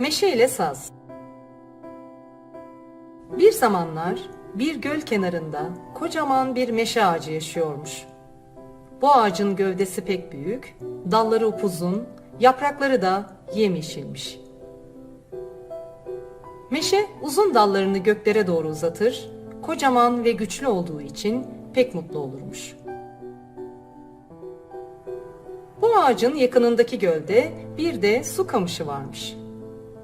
Meşe ile saz. Bir zamanlar bir göl kenarında kocaman bir meşe ağacı yaşıyormuş. Bu ağacın gövdesi pek büyük, dalları upuzun, yaprakları da yemyeşilmiş. Meşe uzun dallarını göklere doğru uzatır, kocaman ve güçlü olduğu için pek mutlu olurmuş. Bu ağacın yakınındaki gölde bir de su kamışı varmış.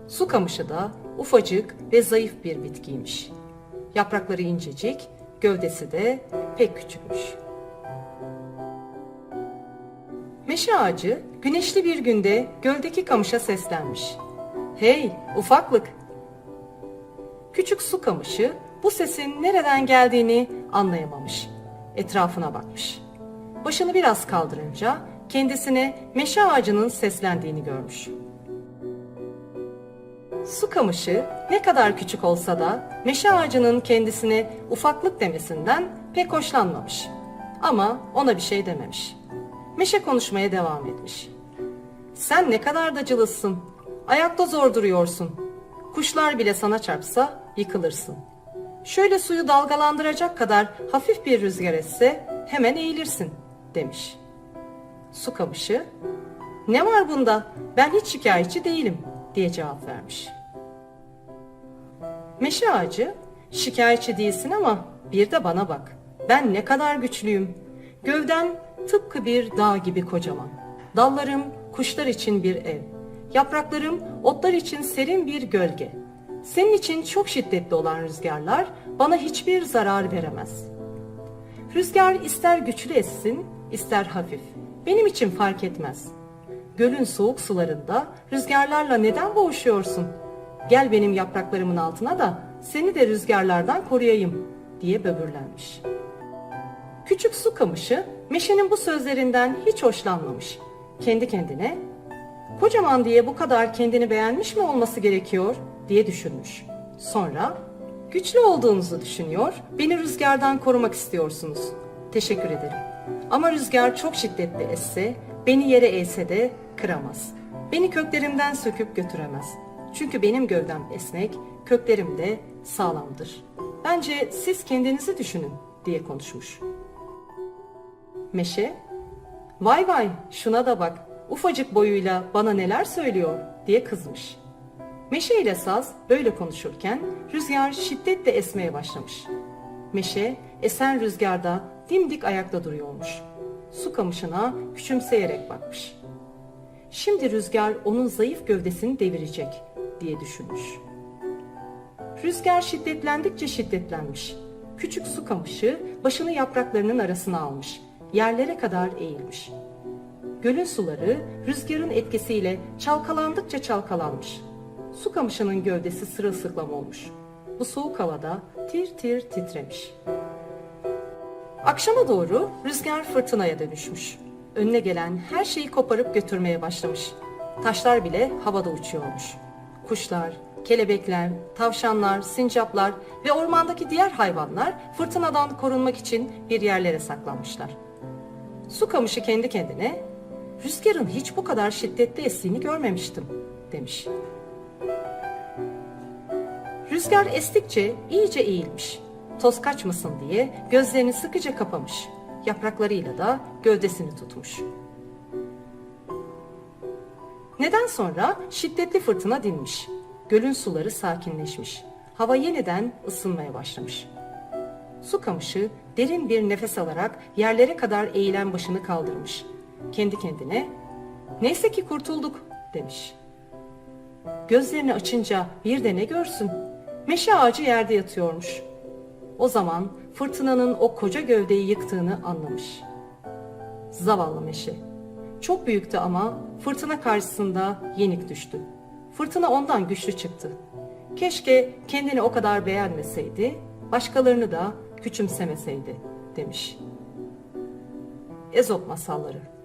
Su kamışı da ufacık ve zayıf bir bitkiymiş. Yaprakları incecik, gövdesi de pek küçükmüş. Meşe ağacı güneşli bir günde göldeki kamışa seslenmiş. Hey ufaklık! Küçük su kamışı bu sesin nereden geldiğini anlayamamış. Etrafına bakmış. Başını biraz kaldırınca kendisine meşe ağacının seslendiğini görmüş. Su kamışı ne kadar küçük olsa da meşe ağacının kendisine ufaklık demesinden pek hoşlanmamış. Ama ona bir şey dememiş. Meşe konuşmaya devam etmiş. Sen ne kadar da cılızsın. Ayakta zor duruyorsun. Kuşlar bile sana çarpsa yıkılırsın. Şöyle suyu dalgalandıracak kadar hafif bir rüzgar etse hemen eğilirsin demiş. Su kamışı, ne var bunda ben hiç şikayetçi değilim diye cevap vermiş. Meşe ağacı, şikayetçi değilsin ama bir de bana bak. Ben ne kadar güçlüyüm. Gövden tıpkı bir dağ gibi kocaman. Dallarım kuşlar için bir ev. Yapraklarım otlar için serin bir gölge. Senin için çok şiddetli olan rüzgarlar bana hiçbir zarar veremez. Rüzgar ister güçlü essin, ister hafif. Benim için fark etmez. Gölün soğuk sularında rüzgarlarla neden boğuşuyorsun? Gel benim yapraklarımın altına da seni de rüzgarlardan koruyayım diye böbürlenmiş. Küçük su kamışı meşenin bu sözlerinden hiç hoşlanmamış. Kendi kendine kocaman diye bu kadar kendini beğenmiş mi olması gerekiyor diye düşünmüş. Sonra güçlü olduğunuzu düşünüyor, beni rüzgardan korumak istiyorsunuz. Teşekkür ederim. Ama rüzgar çok şiddetli esse, beni yere eğse de kıramaz. Beni köklerimden söküp götüremez. Çünkü benim gövdem esnek, köklerim de sağlamdır. Bence siz kendinizi düşünün diye konuşmuş. Meşe, vay vay şuna da bak, ufacık boyuyla bana neler söylüyor diye kızmış. Meşe ile saz böyle konuşurken rüzgar şiddetle esmeye başlamış. Meşe esen rüzgarda dimdik ayakta duruyormuş. Su kamışına küçümseyerek bakmış. Şimdi rüzgar onun zayıf gövdesini devirecek diye düşünmüş. Rüzgar şiddetlendikçe şiddetlenmiş. Küçük su kamışı başını yapraklarının arasına almış. Yerlere kadar eğilmiş. Gölün suları rüzgarın etkisiyle çalkalandıkça çalkalanmış. Su kamışının gövdesi sırılsıklam olmuş. Bu soğuk havada tir tir titremiş. Akşama doğru rüzgar fırtınaya dönüşmüş. Önüne gelen her şeyi koparıp götürmeye başlamış. Taşlar bile havada uçuyormuş. Kuşlar, kelebekler, tavşanlar, sincaplar ve ormandaki diğer hayvanlar fırtınadan korunmak için bir yerlere saklanmışlar. Su kamışı kendi kendine, rüzgarın hiç bu kadar şiddetli estiğini görmemiştim demiş. Rüzgar estikçe iyice eğilmiş. Toz kaçmasın diye gözlerini sıkıca kapamış. Yapraklarıyla da gövdesini tutmuş. Neden sonra şiddetli fırtına dinmiş. Gölün suları sakinleşmiş. Hava yeniden ısınmaya başlamış. Su kamışı derin bir nefes alarak yerlere kadar eğilen başını kaldırmış. Kendi kendine neyse ki kurtulduk demiş. Gözlerini açınca bir de ne görsün? Meşe ağacı yerde yatıyormuş. O zaman fırtınanın o koca gövdeyi yıktığını anlamış. Zavallı meşe. Çok büyüktü ama fırtına karşısında yenik düştü. Fırtına ondan güçlü çıktı. Keşke kendini o kadar beğenmeseydi, başkalarını da küçümsemeseydi demiş. Ezop masalları